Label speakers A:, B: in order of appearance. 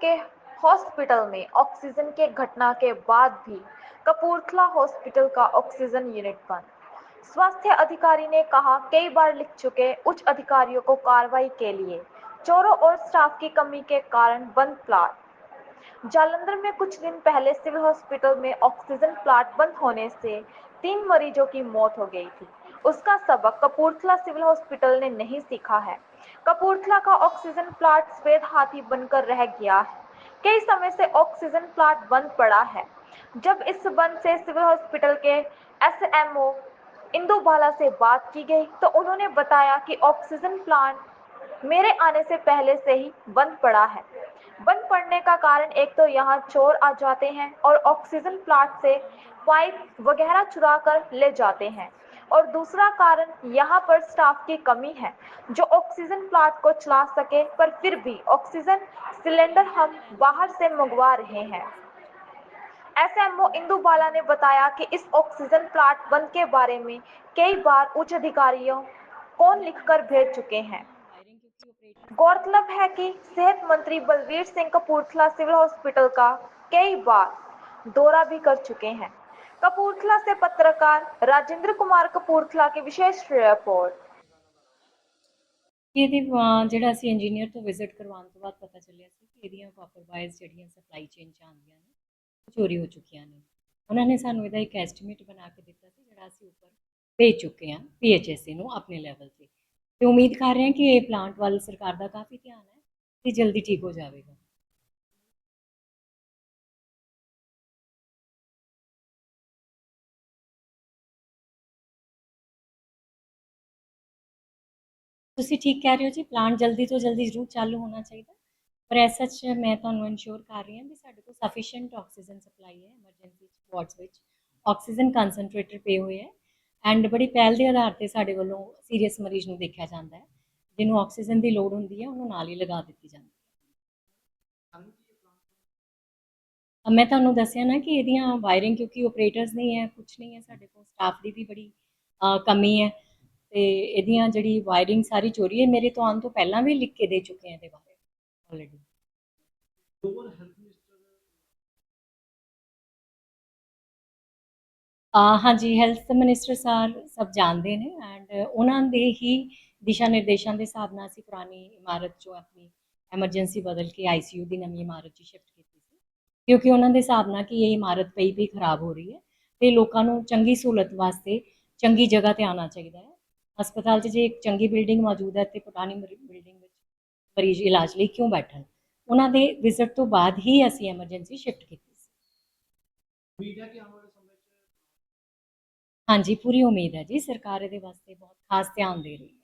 A: के हॉस्पिटल में ऑक्सीजन के घटना के बाद भी कपूरथला हॉस्पिटल का ऑक्सीजन यूनिट बंद। स्वास्थ्य अधिकारी ने कहा, कई बार लिख चुके उच्च अधिकारियों को कार्रवाई के लिए चोरों और स्टाफ की कमी के कारण बंद प्लाट। जालंधर में कुछ दिन पहले सिविल हॉस्पिटल में ऑक्सीजन प्लांट बंद होने से तीन मरीजों की मौत हो गई थी। उसका सबक कपूरथला सिविल हॉस्पिटल ने नहीं सीखा है। कपूरथला का ऑक्सीजन प्लांट सफ़ेद हाथी बनकर रह गया है। कई समय से ऑक्सीजन प्लांट बंद पड़ा है। जब इस बंद से सिविल हॉस्पिटल के एसएमओ इंदु बाला से बात की गई तो उन्होंने बताया कि ऑक्सीजन प्लांट मेरे आने से पहले से ही बंद पड़ा है। बंद पड़ने का कारण एक तो यहाँ चोर आ जाते हैं और ऑक्सीजन प्लांट से पाइप वगैरह चुरा कर ले जाते हैं। और दूसरा कारण यहाँ पर स्टाफ की कमी है, जो ऑक्सीजन प्लांट को चला सके, पर फिर भी ऑक्सीजन सिलेंडर हम बाहर से मंगवा रहे हैं। एसएमओ इंदु बाला ने बताया कि इस ऑक्सीजन प्लांट बंद के बारे में कई बार उच्च अधिकारियों को लिखकर भेज चुके हैं। गौरतलब है कि सेहत मंत्री बलवीर सिंह कपूरथला सिविल हॉस्पिटल का कई बार दौरा भी कर चुके हैं। कपूरथला से पत्रकार राजेंद्र कुमार कपूरथला की विशेष रिपोर्ट
B: ਇਹਦੀ ਅਹ, ਜਿਹੜਾ ਅਸੀਂ ਇੰਜੀਨੀਅਰ ਤੋਂ ਵਿਜ਼ਿਟ ਕਰਵਾਉਣ ਤੋਂ ਬਾਅਦ ਪਤਾ ਚੱਲਿਆ ਸੀ ਕਿ ਇਹਦੀਆਂ ਕਾਪਰ ਵਾਇਰਸ ਜਿਹੜੀਆਂ ਸਪਲਾਈ ਚੇਨ ਚ ਆਉਂਦੀਆਂ ਨੇ ਉਹ ਚੋਰੀ ਹੋ ਚੁੱਕੀਆਂ ਨੇ ਉਹਨਾਂ ਨੇ ਸਾਨੂੰ ਇਹਦਾ ਇੱਕ ਐਸਟੀਮੇਟ ਬਣਾ ਕੇ ਦਿੱਤਾ ਸੀ ਜਿਹੜਾ ਅਸੀਂ ਉੱਪਰ ਭੇਜ ਚੁੱਕੇ ਹਾਂ ਪੀਐਚਐਸਸੀ ਨੂੰ ਆਪਣੇ ਲੈਵਲ ਤੇ ਤੇ ਉਮੀਦ ਕਰ ਰਹੇ ਹਾਂ ਕਿ ਇਹ ਪਲਾਂਟ ਵੱਲ ਸਰਕਾਰ ਦਾ ਕਾਫੀ ਧਿਆਨ ਹੈ ਤੇ ਜਲਦੀ ਠੀਕ ਹੋ ਜਾਵੇਗਾ ਤੁਸੀਂ ਠੀਕ ਕਹਿ ਰਹੇ ਹੋ ਜੀ ਪਲਾਂਟ ਜਲਦੀ ਤੋਂ ਜਲਦੀ ਜ਼ਰੂਰ ਚਾਲੂ ਹੋਣਾ ਚਾਹੀਦਾ। ਪਰ ਐਸ ਸੱਚ ਮੈਂ ਤੁਹਾਨੂੰ ਇਨਸ਼ੋਰ ਕਰ ਰਹੀ ਹਾਂ ਵੀ ਸਾਡੇ ਕੋਲ ਸਫੀਸ਼ੀਐਂਟ ਆਕਸੀਜਨ ਸਪਲਾਈ ਹੈ ਐਮਰਜੈਂਸੀ ਵਾਰਡਸ ਵਿੱਚ। ਆਕਸੀਜਨ ਕਨਸੈਂਟਰੇਟਰ ਪਏ ਹੋਏ ਹੈ ਐਂਡ ਬੜੀ ਪਹਿਲ ਦੇ ਆਧਾਰ ਤੇ ਸਾਡੇ ਵੱਲੋਂ ਸੀਰੀਅਸ ਮਰੀਜ਼ ਨੂੰ ਦੇਖਿਆ ਜਾਂਦਾ ਹੈ। ਜਿਹਨੂੰ ਆਕਸੀਜਨ ਦੀ ਲੋੜ ਹੁੰਦੀ ਹੈ, ਉਹਨੂੰ ਨਾਲ ਹੀ ਲਗਾ ਦਿੱਤੀ ਜਾਂਦੀ ਹੈ। ਮੈਂ ਤੁਹਾਨੂੰ ਦੱਸਿਆ ਨਾ ਕਿ ਇਹਦੀਆਂ ਵਾਇਰਿੰਗ ਕਿਉਂਕਿ ਆਪਰੇਟਰਸ ਨਹੀਂ ਹੈ ਕੁਝ ਨਹੀਂ ਹੈ, ਸਾਡੇ ਕੋਲ ਸਟਾਫ ਦੀ ਵੀ ਬੜੀ ਕਮੀ ਹੈ। ਤੇ ਇਹਦੀਆਂ ਜਿਹੜੀ ਵਾਇਰਿੰਗ ਸਾਰੀ ਚੋਰੀ ਹੈ ਮੇਰੇ ਤੋਂ ਆਉਣ ਤੋਂ ਪਹਿਲਾਂ ਵੀ ਲਿਖ ਕੇ ਦੇ ਚੁੱਕੇ ਆ ਇਹਦੇ ਬਾਰੇ। ਆਲਰੇਡੀ
C: ਦੋਵਰ ਹੈਲਥ ਮਿਨਿਸਟਰ
B: ਆ ਹਾਂਜੀ ਹੈਲਥ ਮਿਨਿਸਟਰ ਸਰ ਸਭ ਜਾਣਦੇ ਨੇ ਐਂਡ ਉਹਨਾਂ ਦੇ ਹੀ ਦਿਸ਼ਾ ਨਿਰਦੇਸ਼ਾਂ ਦੇ ਹਿਸਾਬ ਨਾਲ ਅਸੀਂ ਪੁਰਾਣੀ ਇਮਾਰਤ ਚੋਂ ਆਪਣੀ ਐਮਰਜੈਂਸੀ ਬਦਲ ਕੇ ਆਈਸੀਯੂ ਦੀ ਨਵੀਂ ਇਮਾਰਤ 'ਚ ਸ਼ਿਫਟ ਕੀਤੀ ਸੀ। ਕਿਉਂਕਿ ਉਹਨਾਂ ਦੇ ਹਿਸਾਬ ਨਾਲ ਕਿ ਇਹ ਇਮਾਰਤ ਪਈ ਪਈ ਖਰਾਬ ਹੋ ਰਹੀ ਹੈ ਤੇ ਲੋਕਾਂ ਨੂੰ ਚੰਗੀ ਸਹੂਲਤ ਵਾਸਤੇ ਚੰਗੀ ਜਗ੍ਹਾ ਤੇ ਆਉਣਾ ਚਾਹੀਦਾ ਹੈ। ਹਸਪਤਾਲ 'ਚ ਜੇ ਇੱਕ ਚੰਗੀ ਬਿਲਡਿੰਗ ਮੌਜੂਦ ਹੈ ਤੇ ਪੁਰਾਣੀ ਬਿਲਡਿੰਗ ਵਿੱਚ ਮਰੀਜ਼ ਇਲਾਜ ਲਈ ਕਿਉਂ ਬੈਠਣ? ਉਹਨਾਂ ਦੇ ਵਿਜ਼ਿਟ ਤੋਂ ਬਾਅਦ ਹੀ ਅਸੀਂ ਐਮਰਜੈਂਸੀ ਸ਼ਿਫਟ ਕੀਤੀ ਸੀ।
C: ਉਮੀਦ ਹੈ ਕਿ ਆਉਣ ਵਾਲੇ ਸਮੇਂ 'ਚ
B: ਹਾਂਜੀ ਪੂਰੀ ਉਮੀਦ ਹੈ ਜੀ। ਸਰਕਾਰ ਇਹਦੇ ਵਾਸਤੇ ਬਹੁਤ ਖਾਸ ਧਿਆਨ ਦੇ ਰਹੀ ਹੈ।